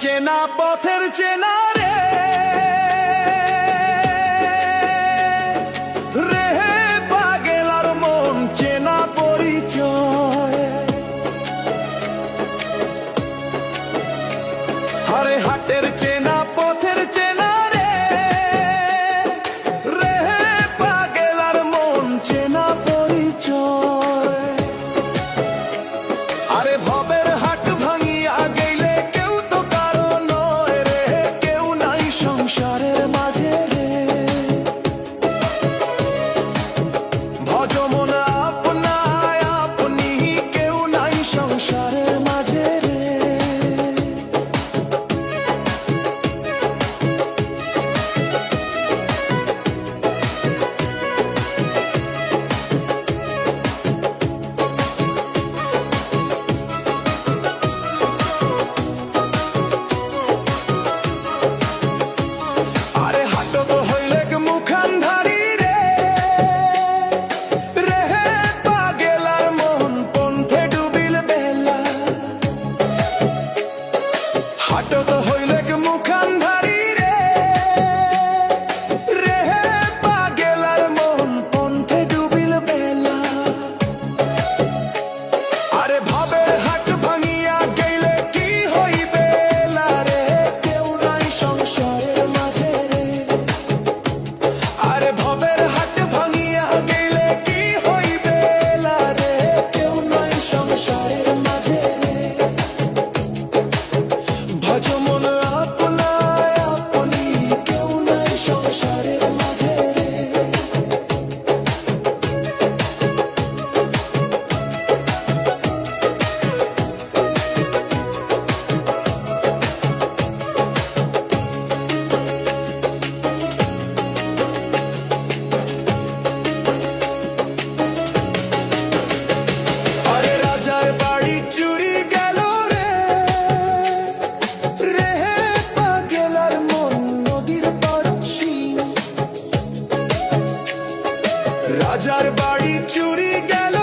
চেনা পথের চেনা রে। রেহে মন চেনা হাটের চেনা রাজার বাড়ি চুরি গেল